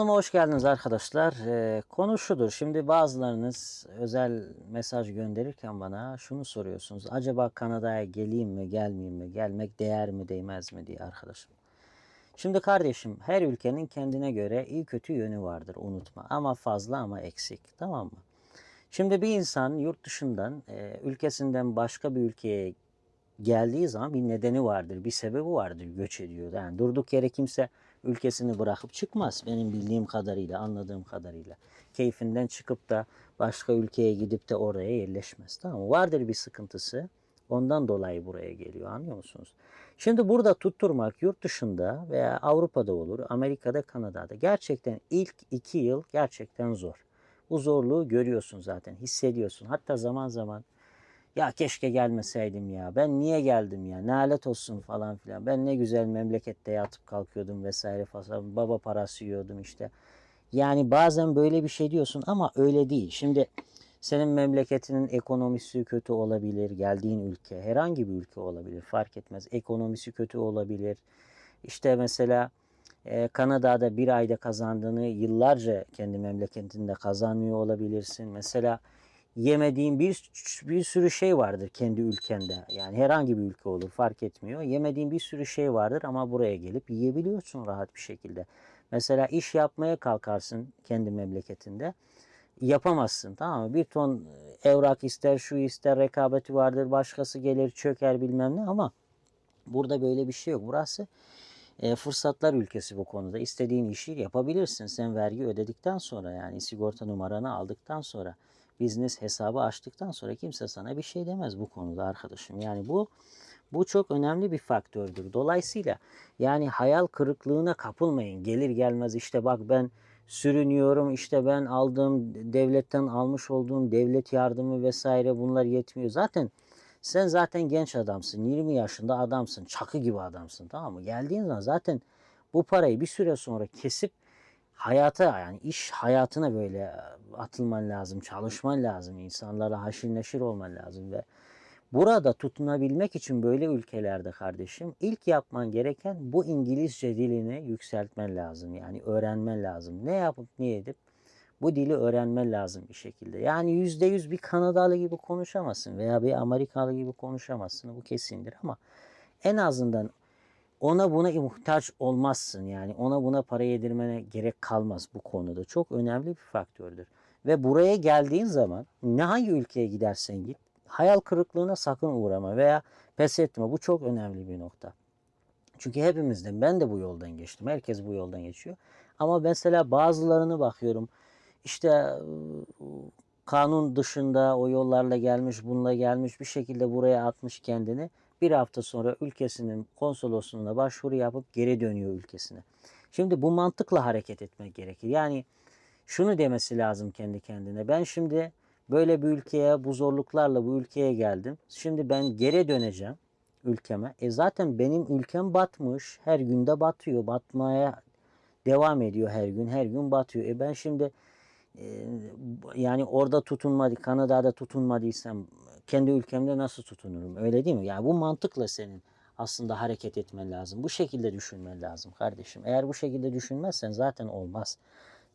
Kanalıma hoş geldiniz arkadaşlar. Ee, konu şudur. Şimdi bazılarınız özel mesaj gönderirken bana şunu soruyorsunuz. Acaba Kanada'ya geleyim mi, gelmeyeyim mi, gelmek değer mi, değmez mi diye arkadaşım. Şimdi kardeşim her ülkenin kendine göre iyi kötü yönü vardır unutma. Ama fazla ama eksik tamam mı? Şimdi bir insan yurt dışından, e, ülkesinden başka bir ülkeye geldiği zaman bir nedeni vardır, bir sebebi vardır göç ediyor. Yani durduk yere kimse ülkesini bırakıp çıkmaz benim bildiğim kadarıyla, anladığım kadarıyla. Keyfinden çıkıp da başka ülkeye gidip de oraya yerleşmez. Tamam mı? Vardır bir sıkıntısı. Ondan dolayı buraya geliyor anlıyor musunuz? Şimdi burada tutturmak yurt dışında veya Avrupa'da olur, Amerika'da, Kanada'da gerçekten ilk iki yıl gerçekten zor. Bu zorluğu görüyorsun zaten, hissediyorsun. Hatta zaman zaman ya keşke gelmeseydim ya. Ben niye geldim ya? Nalet olsun falan filan. Ben ne güzel memlekette yatıp kalkıyordum vesaire falan. Baba parası yiyordum işte. Yani bazen böyle bir şey diyorsun ama öyle değil. Şimdi senin memleketinin ekonomisi kötü olabilir. Geldiğin ülke herhangi bir ülke olabilir. Fark etmez. Ekonomisi kötü olabilir. İşte mesela e, Kanada'da bir ayda kazandığını yıllarca kendi memleketinde kazanmıyor olabilirsin. Mesela yemediğin bir, bir sürü şey vardır kendi ülkende. Yani herhangi bir ülke olur fark etmiyor. Yemediğin bir sürü şey vardır ama buraya gelip yiyebiliyorsun rahat bir şekilde. Mesela iş yapmaya kalkarsın kendi memleketinde. Yapamazsın tamam mı? Bir ton evrak ister, şu ister, rekabeti vardır. Başkası gelir çöker bilmem ne ama burada böyle bir şey yok. Burası e, fırsatlar ülkesi bu konuda. İstediğin işi yapabilirsin. Sen vergi ödedikten sonra yani sigorta numaranı aldıktan sonra business hesabı açtıktan sonra kimse sana bir şey demez bu konuda arkadaşım. Yani bu bu çok önemli bir faktördür. Dolayısıyla yani hayal kırıklığına kapılmayın. Gelir gelmez işte bak ben sürünüyorum işte ben aldığım devletten almış olduğum devlet yardımı vesaire bunlar yetmiyor. Zaten sen zaten genç adamsın. 20 yaşında adamsın. Çakı gibi adamsın tamam mı? Geldiğin zaman zaten bu parayı bir süre sonra kesip hayata yani iş hayatına böyle atılman lazım, çalışman lazım, insanlara haşir neşir olman lazım ve burada tutunabilmek için böyle ülkelerde kardeşim ilk yapman gereken bu İngilizce dilini yükseltmen lazım. Yani öğrenmen lazım. Ne yapıp ne edip bu dili öğrenmen lazım bir şekilde. Yani yüzde yüz bir Kanadalı gibi konuşamazsın veya bir Amerikalı gibi konuşamazsın. Bu kesindir ama en azından ona buna muhtaç olmazsın. Yani ona buna para yedirmene gerek kalmaz bu konuda. Çok önemli bir faktördür. Ve buraya geldiğin zaman ne hangi ülkeye gidersen git hayal kırıklığına sakın uğrama veya pes etme. Bu çok önemli bir nokta. Çünkü hepimizden ben de bu yoldan geçtim. Herkes bu yoldan geçiyor. Ama mesela bazılarını bakıyorum. İşte kanun dışında o yollarla gelmiş, bununla gelmiş bir şekilde buraya atmış kendini. Bir hafta sonra ülkesinin konsolosluğuna başvuru yapıp geri dönüyor ülkesine. Şimdi bu mantıkla hareket etmek gerekir. Yani şunu demesi lazım kendi kendine. Ben şimdi böyle bir ülkeye bu zorluklarla bu ülkeye geldim. Şimdi ben geri döneceğim ülkeme. E zaten benim ülkem batmış. Her günde batıyor. Batmaya devam ediyor her gün. Her gün batıyor. E ben şimdi e, yani orada tutunmadı, Kanada'da tutunmadıysam kendi ülkemde nasıl tutunurum? Öyle değil mi? Yani bu mantıkla senin aslında hareket etmen lazım. Bu şekilde düşünmen lazım kardeşim. Eğer bu şekilde düşünmezsen zaten olmaz.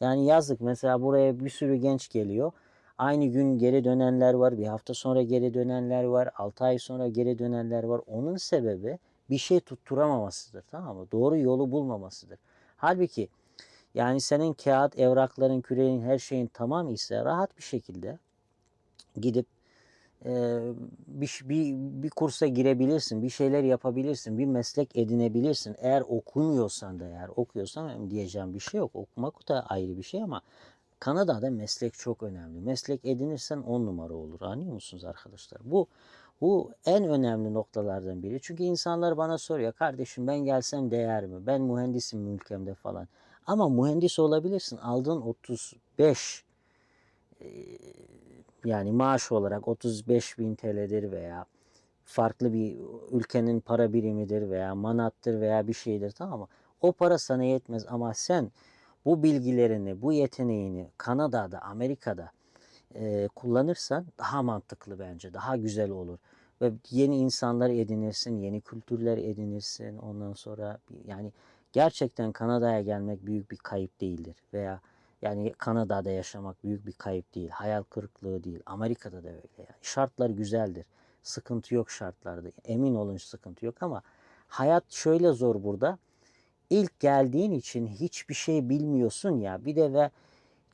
Yani yazdık mesela buraya bir sürü genç geliyor. Aynı gün geri dönenler var. Bir hafta sonra geri dönenler var. 6 ay sonra geri dönenler var. Onun sebebi bir şey tutturamamasıdır. Tamam mı? Doğru yolu bulmamasıdır. Halbuki yani senin kağıt, evrakların, küreğin, her şeyin tamam ise rahat bir şekilde gidip bir, bir, bir kursa girebilirsin, bir şeyler yapabilirsin, bir meslek edinebilirsin. Eğer okumuyorsan da eğer okuyorsan diyeceğim bir şey yok. Okumak da ayrı bir şey ama Kanada'da meslek çok önemli. Meslek edinirsen on numara olur. Anlıyor musunuz arkadaşlar? Bu bu en önemli noktalardan biri. Çünkü insanlar bana soruyor kardeşim ben gelsem değer mi? Ben mühendisim ülkemde falan. Ama mühendis olabilirsin. Aldığın 35 e, yani maaş olarak 35 bin TL'dir veya farklı bir ülkenin para birimidir veya manattır veya bir şeydir tamam mı? O para sana yetmez ama sen bu bilgilerini, bu yeteneğini Kanada'da, Amerika'da e, kullanırsan daha mantıklı bence, daha güzel olur. Ve yeni insanlar edinirsin, yeni kültürler edinirsin. Ondan sonra yani gerçekten Kanada'ya gelmek büyük bir kayıp değildir. Veya yani Kanada'da yaşamak büyük bir kayıp değil. Hayal kırıklığı değil. Amerika'da da öyle. Yani. Şartlar güzeldir. Sıkıntı yok şartlarda. Emin olun sıkıntı yok ama hayat şöyle zor burada. İlk geldiğin için hiçbir şey bilmiyorsun ya. Bir de ve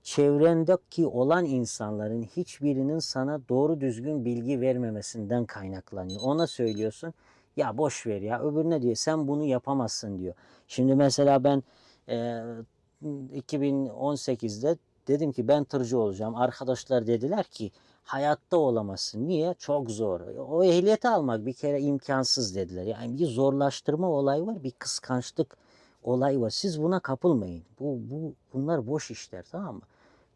çevrendeki olan insanların hiçbirinin sana doğru düzgün bilgi vermemesinden kaynaklanıyor. Ona söylüyorsun ya boş ver ya öbürüne diyor sen bunu yapamazsın diyor. Şimdi mesela ben e, 2018'de dedim ki ben tırcı olacağım. Arkadaşlar dediler ki hayatta olamazsın. Niye? Çok zor. O ehliyeti almak bir kere imkansız dediler. Yani bir zorlaştırma olayı var, bir kıskançlık olayı var. Siz buna kapılmayın. Bu, bu bunlar boş işler tamam mı?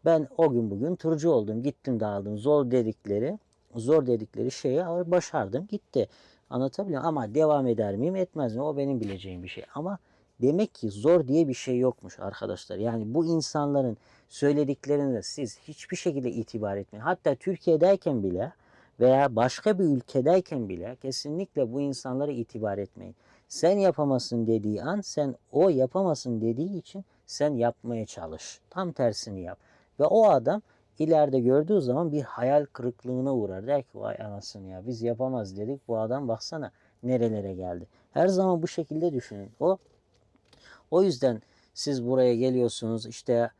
Ben o gün bugün tırcı oldum. Gittim de aldım. Zor dedikleri, zor dedikleri şeyi başardım. Gitti. Anlatabiliyor muyum? Ama devam eder miyim etmez mi? O benim bileceğim bir şey. Ama demek ki zor diye bir şey yokmuş arkadaşlar. Yani bu insanların söylediklerine siz hiçbir şekilde itibar etmeyin. Hatta Türkiye'deyken bile veya başka bir ülkedeyken bile kesinlikle bu insanlara itibar etmeyin. Sen yapamazsın dediği an sen o yapamasın dediği için sen yapmaya çalış. Tam tersini yap. Ve o adam ileride gördüğü zaman bir hayal kırıklığına uğrar. Der ki vay anasını ya biz yapamaz dedik. Bu adam baksana nerelere geldi. Her zaman bu şekilde düşünün. O o yüzden siz buraya geliyorsunuz işte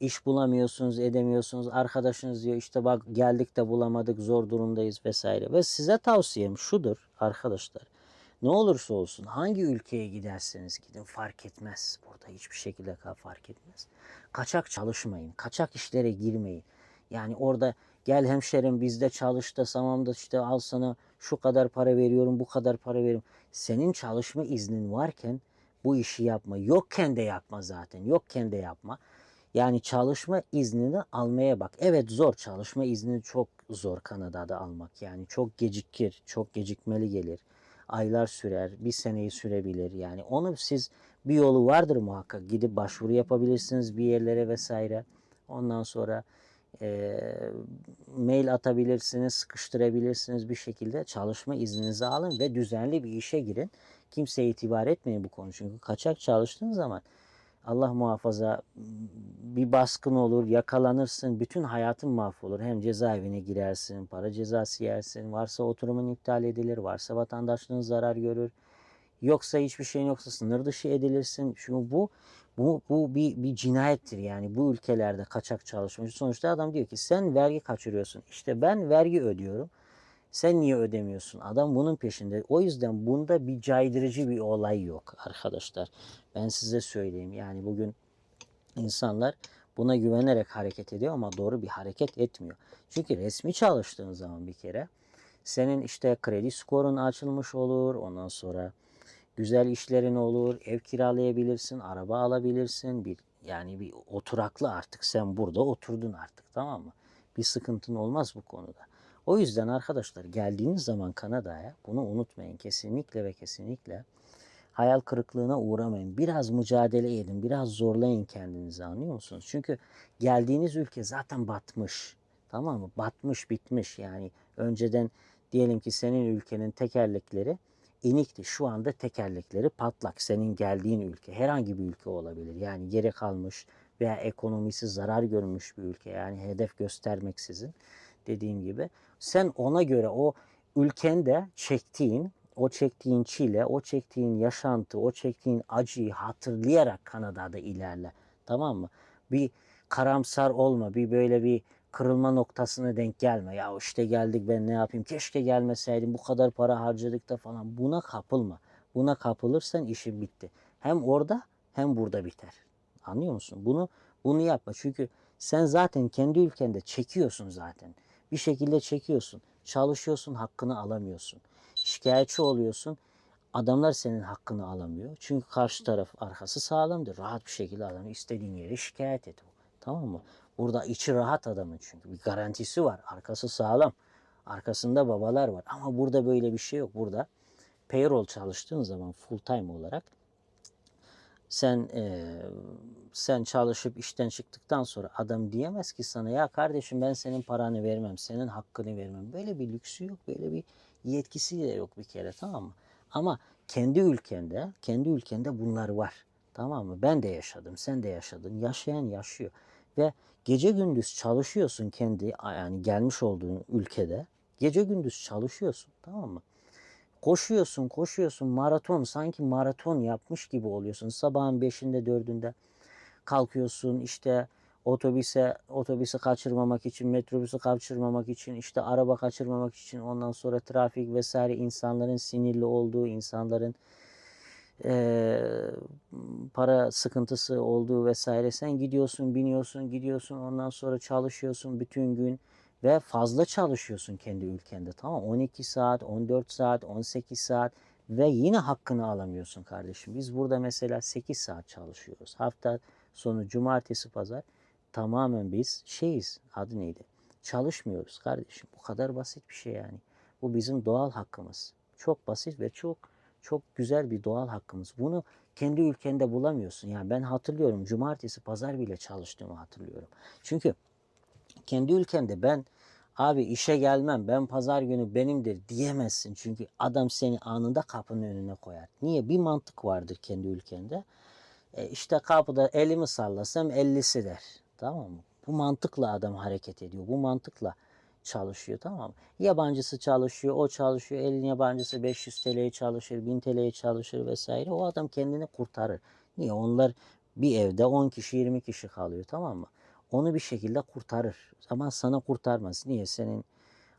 iş bulamıyorsunuz, edemiyorsunuz. Arkadaşınız diyor işte bak geldik de bulamadık, zor durumdayız vesaire. Ve size tavsiyem şudur arkadaşlar. Ne olursa olsun hangi ülkeye giderseniz gidin fark etmez. Burada hiçbir şekilde fark etmez. Kaçak çalışmayın. Kaçak işlere girmeyin. Yani orada gel hemşerim bizde çalış da tamam da işte al sana şu kadar para veriyorum bu kadar para veriyorum. Senin çalışma iznin varken bu işi yapma. Yokken de yapma zaten. Yokken de yapma. Yani çalışma iznini almaya bak. Evet zor çalışma iznini çok zor Kanada'da almak. Yani çok gecikir, çok gecikmeli gelir. Aylar sürer, bir seneyi sürebilir. Yani onu siz bir yolu vardır muhakkak. Gidip başvuru yapabilirsiniz bir yerlere vesaire. Ondan sonra e, mail atabilirsiniz, sıkıştırabilirsiniz bir şekilde. Çalışma izninizi alın ve düzenli bir işe girin. Kimseye itibar etmeyin bu konu. Çünkü kaçak çalıştığın zaman Allah muhafaza bir baskın olur, yakalanırsın, bütün hayatın mahvolur. Hem cezaevine girersin, para cezası yersin, varsa oturumun iptal edilir, varsa vatandaşlığın zarar görür. Yoksa hiçbir şeyin yoksa sınır dışı edilirsin. Çünkü bu bu, bu bir, bir cinayettir yani bu ülkelerde kaçak çalışma. Sonuçta adam diyor ki sen vergi kaçırıyorsun. İşte ben vergi ödüyorum. Sen niye ödemiyorsun? Adam bunun peşinde. O yüzden bunda bir caydırıcı bir olay yok arkadaşlar. Ben size söyleyeyim. Yani bugün insanlar buna güvenerek hareket ediyor ama doğru bir hareket etmiyor. Çünkü resmi çalıştığın zaman bir kere senin işte kredi skorun açılmış olur. Ondan sonra güzel işlerin olur. Ev kiralayabilirsin, araba alabilirsin. Bir yani bir oturaklı artık sen burada oturdun artık tamam mı? Bir sıkıntın olmaz bu konuda. O yüzden arkadaşlar geldiğiniz zaman Kanada'ya bunu unutmayın kesinlikle ve kesinlikle hayal kırıklığına uğramayın. Biraz mücadele edin, biraz zorlayın kendinizi anlıyor musunuz? Çünkü geldiğiniz ülke zaten batmış. Tamam mı? Batmış, bitmiş. Yani önceden diyelim ki senin ülkenin tekerlekleri inikti. Şu anda tekerlekleri patlak. Senin geldiğin ülke herhangi bir ülke olabilir. Yani geri kalmış veya ekonomisi zarar görmüş bir ülke. Yani hedef göstermeksizin dediğim gibi. Sen ona göre o ülkende çektiğin, o çektiğin çile, o çektiğin yaşantı, o çektiğin acıyı hatırlayarak Kanada'da ilerle. Tamam mı? Bir karamsar olma, bir böyle bir kırılma noktasına denk gelme. Ya işte geldik ben ne yapayım? Keşke gelmeseydim. Bu kadar para harcadık da falan. Buna kapılma. Buna kapılırsan işin bitti. Hem orada hem burada biter. Anlıyor musun? Bunu bunu yapma. Çünkü sen zaten kendi ülkende çekiyorsun zaten. Bir şekilde çekiyorsun. Çalışıyorsun, hakkını alamıyorsun. Şikayetçi oluyorsun. Adamlar senin hakkını alamıyor. Çünkü karşı taraf arkası sağlamdır. Rahat bir şekilde adamı istediğin yere şikayet et. Tamam mı? Burada içi rahat adamın çünkü. Bir garantisi var. Arkası sağlam. Arkasında babalar var. Ama burada böyle bir şey yok. Burada payroll çalıştığın zaman full time olarak sen e, sen çalışıp işten çıktıktan sonra adam diyemez ki sana ya kardeşim ben senin paranı vermem, senin hakkını vermem. Böyle bir lüksü yok, böyle bir yetkisi de yok bir kere tamam mı? Ama kendi ülkende, kendi ülkende bunlar var. Tamam mı? Ben de yaşadım, sen de yaşadın. Yaşayan yaşıyor. Ve gece gündüz çalışıyorsun kendi yani gelmiş olduğun ülkede. Gece gündüz çalışıyorsun tamam mı? Koşuyorsun, koşuyorsun, maraton sanki maraton yapmış gibi oluyorsun. Sabahın 5'inde 4'ünde kalkıyorsun işte otobüse otobüsü kaçırmamak için, metrobüsü kaçırmamak için, işte araba kaçırmamak için ondan sonra trafik vesaire insanların sinirli olduğu, insanların eee, para sıkıntısı olduğu vesaire sen gidiyorsun, biniyorsun, gidiyorsun ondan sonra çalışıyorsun bütün gün ve fazla çalışıyorsun kendi ülkende tamam mı? 12 saat, 14 saat, 18 saat ve yine hakkını alamıyorsun kardeşim. Biz burada mesela 8 saat çalışıyoruz. Hafta sonu cumartesi pazar tamamen biz şeyiz adı neydi? Çalışmıyoruz kardeşim. Bu kadar basit bir şey yani. Bu bizim doğal hakkımız. Çok basit ve çok çok güzel bir doğal hakkımız. Bunu kendi ülkende bulamıyorsun. Yani ben hatırlıyorum cumartesi pazar bile çalıştığımı hatırlıyorum. Çünkü kendi ülkende ben abi işe gelmem ben pazar günü benimdir diyemezsin. Çünkü adam seni anında kapının önüne koyar. Niye? Bir mantık vardır kendi ülkende. E işte kapıda elimi sallasam 50'si der. Tamam mı? Bu mantıkla adam hareket ediyor. Bu mantıkla çalışıyor tamam mı? Yabancısı çalışıyor, o çalışıyor. Elin yabancısı 500 TL'ye çalışır, 1000 TL'ye çalışır vesaire. O adam kendini kurtarır. Niye? Onlar bir evde 10 kişi 20 kişi kalıyor tamam mı? Onu bir şekilde kurtarır. Ama sana kurtarmaz. Niye? Senin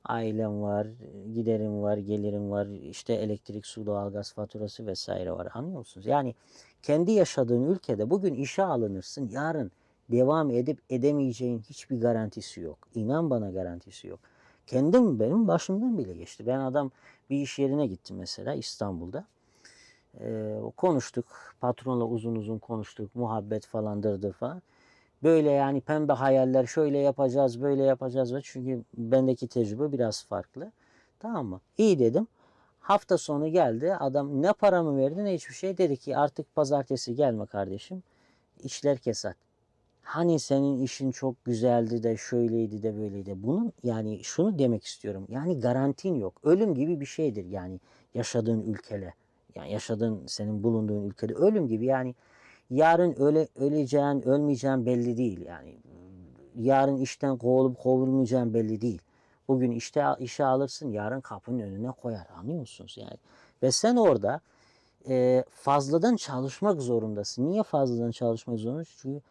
ailen var, giderin var, gelirin var, işte elektrik, su, doğalgaz faturası vesaire var. Anlıyor musunuz? Yani kendi yaşadığın ülkede bugün işe alınırsın, yarın devam edip edemeyeceğin hiçbir garantisi yok. İnan bana garantisi yok. Kendim benim başımdan bile geçti. Ben adam bir iş yerine gittim mesela İstanbul'da. Ee, konuştuk. Patronla uzun uzun konuştuk. Muhabbet falandırdı falan. Böyle yani pembe hayaller şöyle yapacağız, böyle yapacağız. Çünkü bendeki tecrübe biraz farklı. Tamam mı? İyi dedim. Hafta sonu geldi. Adam ne paramı verdi ne hiçbir şey. Dedi ki artık pazartesi gelme kardeşim. İşler kesat. Hani senin işin çok güzeldi de şöyleydi de böyleydi. Bunun yani şunu demek istiyorum. Yani garantin yok. Ölüm gibi bir şeydir yani yaşadığın ülkede. Yani yaşadığın senin bulunduğun ülkede ölüm gibi yani yarın öyle öleceğin ölmeyeceğin belli değil yani. Yarın işten kovulup kovulmayacağın belli değil. Bugün işte işe alırsın yarın kapının önüne koyar anlıyor musunuz yani? Ve sen orada e, fazladan çalışmak zorundasın. Niye fazladan çalışmak zorundasın? Çünkü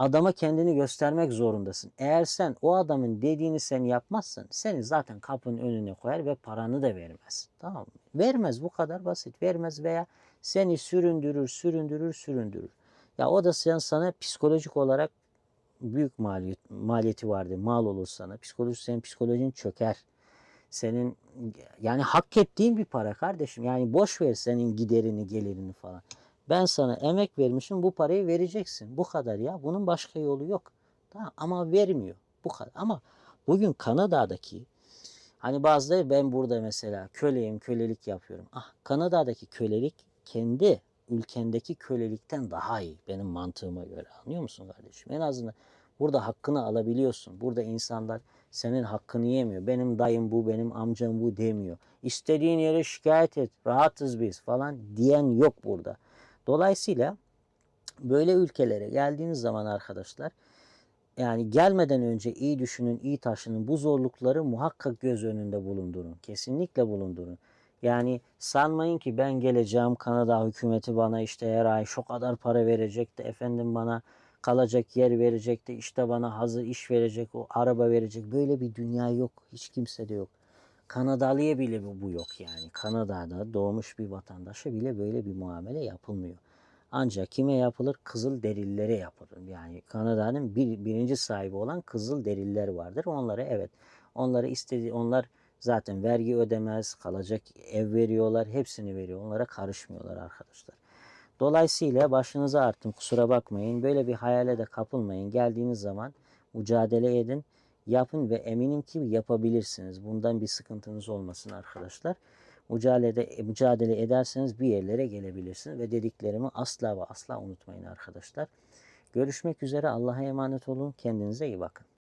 adama kendini göstermek zorundasın. Eğer sen o adamın dediğini sen yapmazsan seni zaten kapının önüne koyar ve paranı da vermez. Tamam mı? Vermez bu kadar basit. Vermez veya seni süründürür, süründürür, süründürür. Ya o da sen sana psikolojik olarak büyük maliyet, maliyeti vardır. Mal olur sana. Psikoloji senin psikolojin çöker. Senin yani hak ettiğin bir para kardeşim. Yani boş ver senin giderini, gelirini falan. Ben sana emek vermişim bu parayı vereceksin. Bu kadar ya. Bunun başka yolu yok. Tamam ama vermiyor. Bu kadar. Ama bugün Kanada'daki hani bazıları ben burada mesela köleyim, kölelik yapıyorum. Ah Kanada'daki kölelik kendi ülkendeki kölelikten daha iyi benim mantığıma göre. Anlıyor musun kardeşim? En azından burada hakkını alabiliyorsun. Burada insanlar senin hakkını yemiyor. Benim dayım bu, benim amcam bu demiyor. İstediğin yere şikayet et, rahatız biz falan diyen yok burada. Dolayısıyla böyle ülkelere geldiğiniz zaman arkadaşlar yani gelmeden önce iyi düşünün, iyi taşının. Bu zorlukları muhakkak göz önünde bulundurun. Kesinlikle bulundurun. Yani sanmayın ki ben geleceğim Kanada hükümeti bana işte her ay şu kadar para verecekti. Efendim bana kalacak yer verecekti. işte bana hazır iş verecek, o araba verecek. Böyle bir dünya yok. Hiç kimsede yok. Kanadalıya bile bu, yok yani. Kanada'da doğmuş bir vatandaşa bile böyle bir muamele yapılmıyor. Ancak kime yapılır? Kızıl derillere yapılır. Yani Kanada'nın bir, birinci sahibi olan kızıl deriller vardır. Onlara evet, onları istedi, onlar zaten vergi ödemez, kalacak ev veriyorlar, hepsini veriyor. Onlara karışmıyorlar arkadaşlar. Dolayısıyla başınıza artım kusura bakmayın. Böyle bir hayale de kapılmayın. Geldiğiniz zaman mücadele edin yapın ve eminim ki yapabilirsiniz. Bundan bir sıkıntınız olmasın arkadaşlar. Mücadele, mücadele ederseniz bir yerlere gelebilirsiniz ve dediklerimi asla ve asla unutmayın arkadaşlar. Görüşmek üzere Allah'a emanet olun. Kendinize iyi bakın.